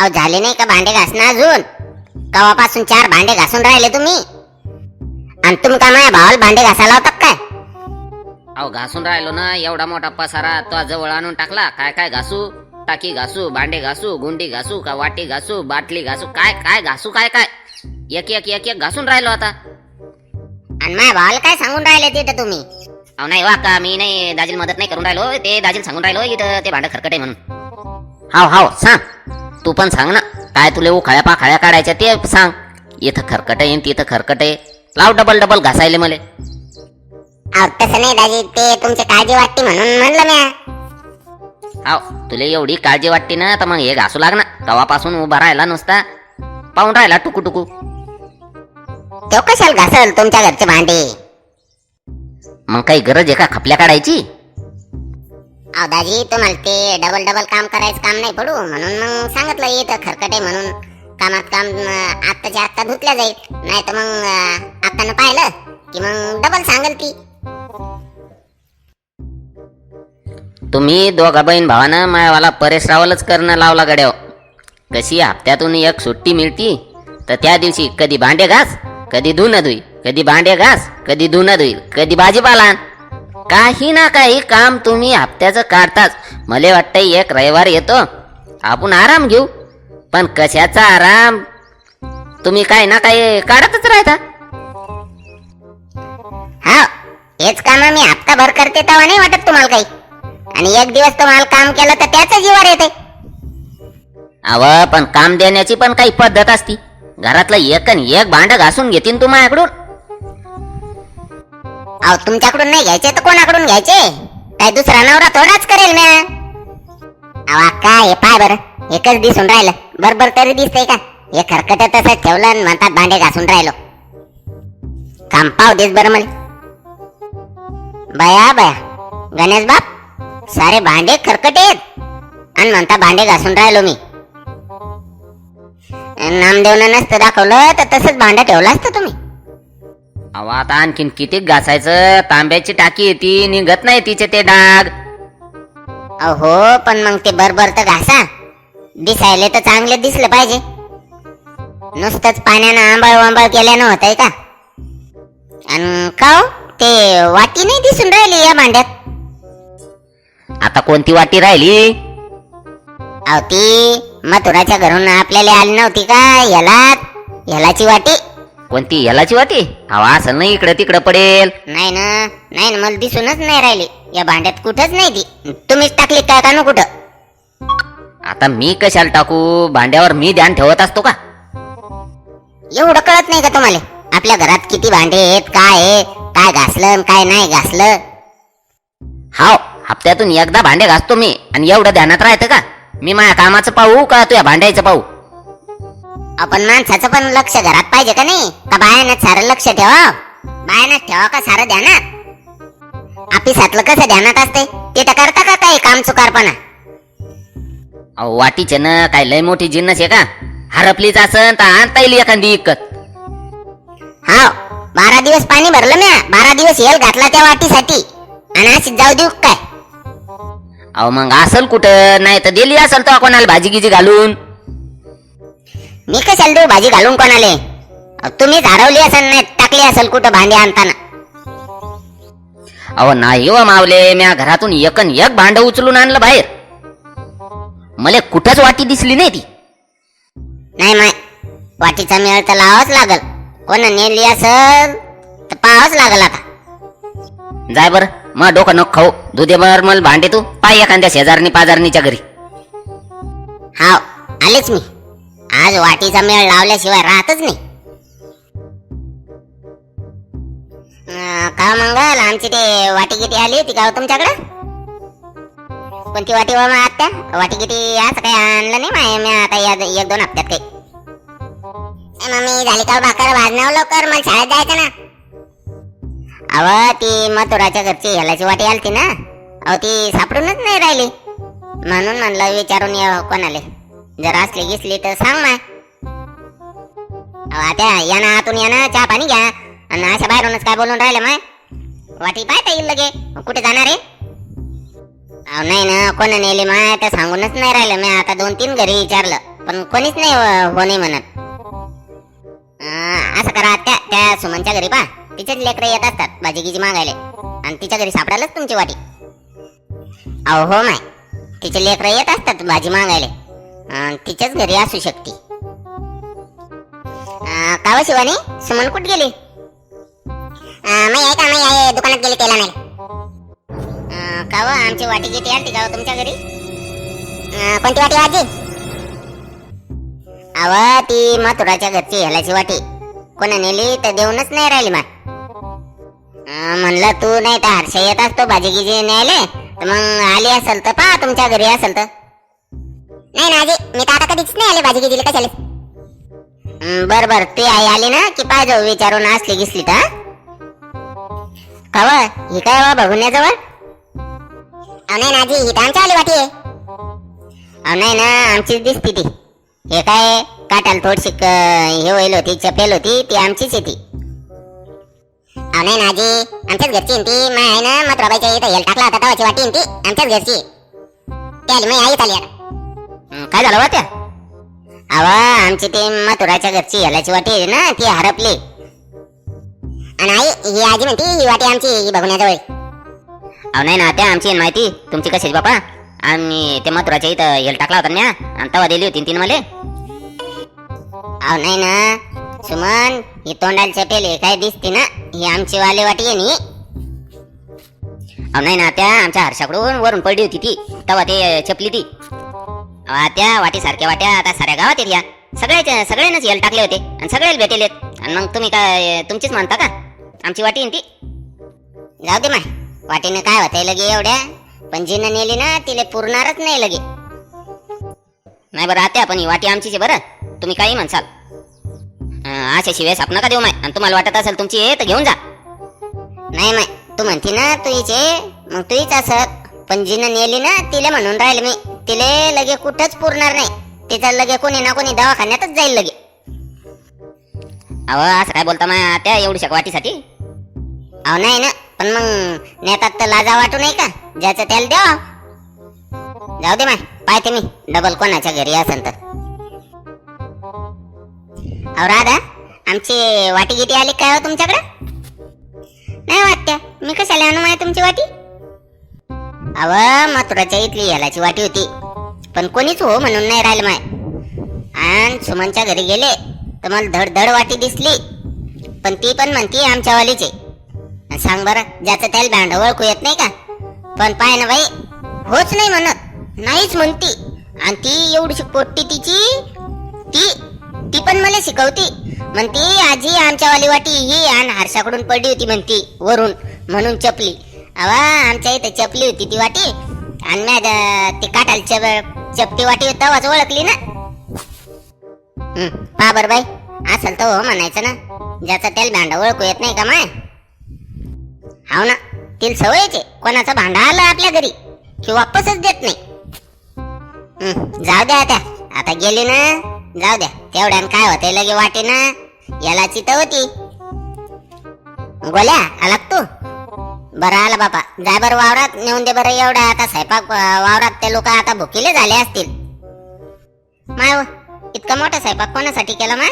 अहो झाले नाही का भांडे घासणं अजून? कवापासून चार भांडे घासून राहिले तुम्ही? आणि तुम्ही का माझ्या भावाला भांडे घासायला होतात काय? अहो घासून राहिलो ना एवढा मोठा पसारा तो जवळ आणून टाकला. काय काय घासू? टाकी घासू भांडे घासू गुंडी घासू का वाटी घासू बाटली घासू? काय काय घासू काय काय? एक एक एक एक घासून राहिलो आता. आणि माझ्या भावाला काय सांगून राहिले तिथे तुम्ही? अहो नाही वा का मी नाही दाजीला मदत नाही करून राहिलो ते दाजीला सांगून राहिलो इथं ते भांडं खरकट आहे म्हणून. हाव हाव सांग. तू पण सांग ना काय तुले उखाळ्या पाखाळ्या काढायच्या ते सांग. इथं खरकट आहे तिथं खरकट आहे लाव डबल डबल घासायले मले. अहो तसं नाही दाजी ते तुमची काळजी वाटते म्हणून म्हणलं मी हाव तुला एवढी काळजी वाटते ना तर मग हे घासू लाग ना. तवापासून उभा राहिला नुसता पाहून राहिला टुकू टुकू तो कशाला घासल तुमच्या घरचे भांडे? मग काही गरज आहे का खपल्या काढायची? अहो दाजी तुम्हाला ते डबल डबल काम करायचं काम नाही पडू. म्हणून मग सांगितलं येतं खरकट आहे म्हणून. कामात काम आत्ताच्या आत्ता धुतल्या जाईल. नाही तर मग आत्तानं पाहिलं की मग डबल सांगल ती. तुम्ही दोघा बहीण भावानं मायावाला परेश रावलच करणं लावला गड्याव. कशी हप्त्यातून एक सुट्टी मिळती? तर त्या दिवशी कधी भांडे घास कधी धुणं धुई कधी भांडे घास कधी धुणं धुईल कधी भाजीपाला काही ना काही काम तुम्ही हप्त्याचं काढताच. मला वाटतं एक रविवार येतो. आपण आराम घेऊ. पण कशाचा आराम? तुम्ही काय ना काही काढतच राहता. हा हेच काम मी हप्ताभर करते तेव्हा नाही वाटत तुम्हाला काही. आणि एक दिवस तुम्हाला काम केलं तर त्याच जीवावर येते अव पण काम देण्याची पण काही पद्धत असती. घरातलं एक एक भांड घासून घेतीन तू माझ्याकडून अहो तुमच्याकडून नाही घ्यायचे तर कोणाकडून घ्यायचे? काय दुसरा नवरा थोडाच करेल मी अहो काय हे पाय बरं एकच दिसून राहिलं. बरोबर तरी दिसतंय का? हे खरकट तसंच ठेवलं आणि म्हणतात भांडे घासून राहिलो. काम पाव देस बरं मला. बया बया. गणेश बाप सारे भांडे खरकट आहेत. आणि म्हणता भांडे घासून राहिलो मी. नामदेवनं नसतं दाखवलं तर तसंच भांडं ठेवलं असतं तुम्ही. अव आता आणखीन किती घासायचं? तांब्याची टाकी येते निघत नाही तिचे ते डाग. अहो पण मग ते बरोबर तर घासा. दिसायले तर चांगले दिसले पाहिजे. नुसतंच पाण्यानं आंबळ वांबळ केल्यानं होतंय का? आणि का हो? ते वाटी नाही दिसून राहिली या भांड्यात? आता कोणती वाटी राहिली? अहो ती मथुराच्या घरून आपल्याला आली नव्हती का? याला यालाची वाटी. कोणती? यालाची वाटी अहो असं नाही इकडं तिकडं पडेल. नाही ना नाही ना मला दिसूनच नाही राहिली. या भांड्यात कुठंच नाही ती. तुम्हीच टाकली काय का ना कुठं? आता मी कशाला टाकू? भांड्यावर मी ध्यान ठेवत असतो का? एवढं कळत नाही का तुम्हाला? आपल्या घरात किती भांडे आहेत काय आहे काय घासलं आणि काय नाही घासलं? हाव हप्त्यातून एकदा भांडे घासतो मी. आणि एवढं ध्यानात राहतं का? मी माझ्या कामाचं पाहू का तुझ्या भांड्याचं पाहू? आपण माणसाचं पण लक्ष घरात पाहिजे का नाही? का बायानच सारं लक्ष ठेवा बायानच ठेवा का सारं ध्यानात? ऑफिसातलं कसं ध्यानात असते ते तर करता का काही काम चुकारपणा? अहो वाटीचे ना काय लय मोठी जिन्नस आहे का? हरपलीच असन तर आणता येईल एखादी इकत. हा बारा दिवस पाणी भरलं म्या. बारा दिवस येल घातला त्या वाटीसाठी. आणि अशी जाऊ देऊ काय? अहो मग असल कुठं? नाही तर दिली असल तर कोणाला भाजी गिजी घालून. मी कशाला देऊ भाजी घालून कोणाले? तुम्हीच हरवली असेल नाही टाकली असेल कुठं भांडी आणताना. अहो नाही व मावले म्या घरातून एकन एक भांड उचलून आणलं बाहेर. मला कुठंच वाटी दिसली नाही ती. नाही माय वाटीचा मेळ तर लावाच लागल. कोण नेली असल तर पाहावंच लागल आता. जाय बर मग डोकं नको खाऊ. दुधे बर मला भांडे तू. पाय एखाद्या शेजारनी पाजारणीच्या घरी. हाव आलेच मी. आज वाटीचा मेळ लावल्याशिवाय राहतच नाही. का हो मंगल? आमची ते वाटी किती आली होती का हो तुमच्याकडं तुमच्याकडे? कोणती वाटी हो व आत्या? वाटी किती असं काही आणलं नाही माय मी आता या एक दोन हप्त्यात काही. मम्मी झाली का भाकर? भाजण्यावर लवकर मला शाळेत जायचं ना. अव ती मथुराच्या घरची हेलाची वाटी आलती ना. अहो ती सापडूनच नाही राहिली. म्हणून म्हणलं विचारून ये कोणाले. जर असली गिसली तर सांग ना. अहो, आता या ना आतून या ना चहा पाणी घ्या. आणि अशा बाहेरूनच काय बोलून राहिलं माय वाटी पाहता येईल लगे. कुठे जाणार आहे? अहो नाही ना कोण नेले माय तर सांगूनच नाही राहिलं मी आता दोन तीन घरी विचारलं. पण कोणीच नाही हो, हो नाही म्हणत. असं करा त्या त्या सुमनच्या घरी पा तिचेच लेकरं येत असतात भाजी गिजी मागायला. आणि तिच्या घरी सापडायलाच तुमची वाटी. अहो हो माय. तिचे लेकरं येत असतात भाजी मागायला. तिच्याच घरी असू शकते. काव हो शिवानी? सुमन कुठ गेली? नाही आहे का? नाही आहे दुकानात गेली त्याला नाही. काव हो? आमची वाटी किती आली का हो तुमच्या घरी? कोणती वाटी आजी? अव ती मथुराच्या घरची हेलाची वाटी. कोणा नेली तर देऊनच नाही राहिली मा म्हणलं तू नाही तर हर्ष येत असतो भाजी गिजी न्यायले. तर मग आली असेल तर पहा तुमच्या घरी असेल तर. नाही ना आजी मी तर आता कधीच नाही आले भाजी गिजीला कशाले? बर बर ती आई आली ना की पाहिजे विचारून असली गिसली तर कवा ही काय वा बघण्याजवळ नाही ना आजी ही तर आमच्या आली वाटी आहे नाही ना आमचीच दिसती ती. हे काय काटाला थोडीशी हे होईल होती चपेल होती ती आमचीच आहे ती. अहो नाही ना आजी आमच्याच घरची ती माय आहे ना मग रबाईच्या इथं हेल टाकला होता तवाची वाटी ती आमच्याच घरची आहे. ती आली मी आईच आली आता. काय झालं बा त्या? अवा आमची ती मथुराच्या घरची हेलाची वाटी आहे ना ती हरपली. आणि आई ही आजी म्हणते ही वाटी आमची ही बघण्याजवळ आहे. अहो नाही ना त्या आमची माहिती? तुमची कशी बापा? आम्ही ते मथुराच्या इथं हेल टाकला होता ना आणि तवा दिली होती तीन मले. अहो नाही ना सुमन ही तोंडाला चटेल काय दिसते ना ही आमची वाले वाटी आहे नी. अहो नाही ना त्या आमच्या हर्षाकडून वरून पडली होती ती तवा ते चपली ती. वाट्या त्या वाटी सारख्या वाट्या आता साऱ्या गावात येत या. सगळ्याच्या सगळ्यांनाच येल टाकले होते आणि सगळ्याला भेटेल आणि मग तुम्ही काय तुमचीच म्हणता का? आमची वाटी ती. जाऊ दे माय. वाटीनं काय होतंय लगे एवढ्या? पण जिनं नेली ना तिले पुरणारच नाही लगे. नाही बरं आत्या पण ही वाटी आमचीच आहे बरं. तुम्ही काही म्हणसाल. अशा शिवाय साप नका देऊ माय. आणि तुम्हाला वाटत असेल तुमची आहे तर घेऊन जा. नाही माय. तू म्हणती ना तुझे मग तुझीच असत पण जिनं नेली ना तिले म्हणून राहील मी. तिले लगे कुठंच पुरणार नाही. तिचं लगे कोणी ना कोणी दवाखान्यातच जाईल लगे. अहो असं काय बोलता माय? आत्या एवढी वाटीसाठी अहो नाही ना पण मग नेतात तर लाजा वाटू नाही का? ज्याचं त्याला द्यावा. जाऊ दे माय पाहते मी डबल कोणाच्या घरी असेल तर. अहो राधा आमची वाटी किती आली काय हो तुमच्याकडे? नाही वाटत्या मी कशाला आणू माय तुमची वाटी? अव मथुराच्या इथली हेलाची वाटी होती. पण कोणीच हो म्हणून नाही राहिलं माय. आणि सुमनच्या घरी गेले तर मला धडधड वाटी दिसली. पण ती पण म्हणती आमच्यावालीचे. सांग बरं ज्याचं त्याला भांड ओळखू येत नाही का? पण पाय ना बाई होच नाही म्हणत नाहीच म्हणती. आणि ती एवढीशी पोट्टी तिची ती ती पण मला शिकवती. म्हणती आजी आमच्यावाली वाटी ही आणि हारसाकडून पडली होती म्हणती वरून म्हणून चपली. अवा आमच्या इथे चपली होती ती वाटी. आणि ते आता ती काटाल जपती चपटी वाटी तवाच ओळखली ना. पा बर बाई असेल तर हो म्हणायचं ना. ज्याचं त्याला भांडा ओळखू येत नाही का माय? हाव ना तिला सवयचे आहे कोणाचं भांडं आलं आपल्या घरी की वापसच देत नाही. जाऊ द्या आता आता गेली ना जाऊ द्या तेवढ्यान काय होते लगे वाटे ना याला चित होती. गोल्या आला तू? बरं आला बापा. जाय बरं वावरात नेऊन दे बरं एवढा. आता स्वयंपाक वावरात ते लोक आता भुकीले झाले असतील. माय इतका मोठा स्वयंपाक कोणासाठी केला माय?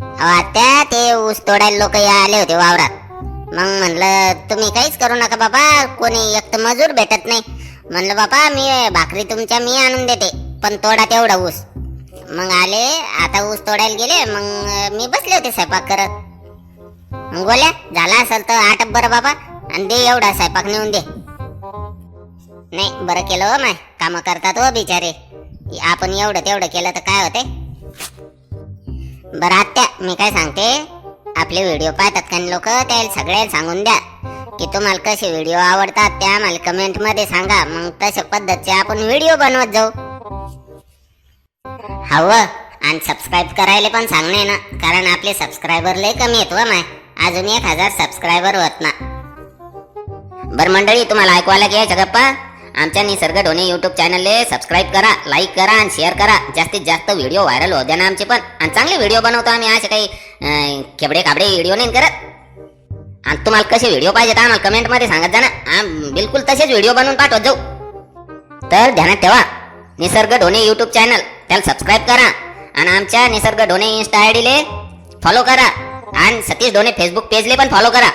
अहो, आत्या ते ऊस तोडायला लोक आले होते वावरात. मग म्हणलं तुम्ही काहीच करू नका बाबा कोणी एक तर मजूर भेटत नाही. म्हणलं बाबा मी भाकरी तुमच्या मी आणून देते पण तोडा तेवढा ऊस. मग आले आता ऊस तोडायला गेले मग मी बसले होते स्वयंपाक करत. मग बोल्या झाला असेल तर आठ बरं बाबा. आणि दे एवढा स्वयंपाक नेऊन दे. नाही बरं केलं हो माय. काम करतात हो बिचारे. आपण एवढं तेवढं केलं तर काय होते? बरं आत्या मी काय सांगते? आपले व्हिडिओ पाहतात का लोक? त्याला सगळ्याला सांगून द्या. की तुम्हाला कसे व्हिडिओ आवडतात ते आम्हाला कमेंटमध्ये सांगा. मग तशा पद्धतचे आपण व्हिडिओ बनवत जाऊ. हवं आणि सबस्क्राईब करायला पण सांगणे ना. कारण आपले सबस्क्रायबर लय कमी आहेत व माय. अजून एक हजार सबस्क्रायबर होत ना. बर मंडळी तुम्हाला ऐकवायला की गप्पा? आमच्या निसर्ग ढोणे युट्यूब चॅनलले सबस्क्राईब करा लाईक करा आणि शेअर करा. जास्तीत जास्त व्हिडिओ व्हायरल होऊ द्या ना आमचे पण. आणि चांगले व्हिडिओ बनवतो आम्ही असे काही खेबडे खाबडे व्हिडिओ नाही करत. आणि तुम्हाला कसे व्हिडिओ पाहिजेत आम्हाला कमेंटमध्ये सांगत जा ना. बिलकुल तसेच व्हिडिओ बनवून पाठवत जाऊ. तर ध्यानात ठेवा निसर्ग ढोणे यूट्यूब चॅनल त्याला सबस्क्राईब करा. आणि आमच्या निसर्ग ढोणे इन्स्टा आय डीले फॉलो करा. आणि सतीश ढोणे फेसबुक पेजले पण फॉलो करा.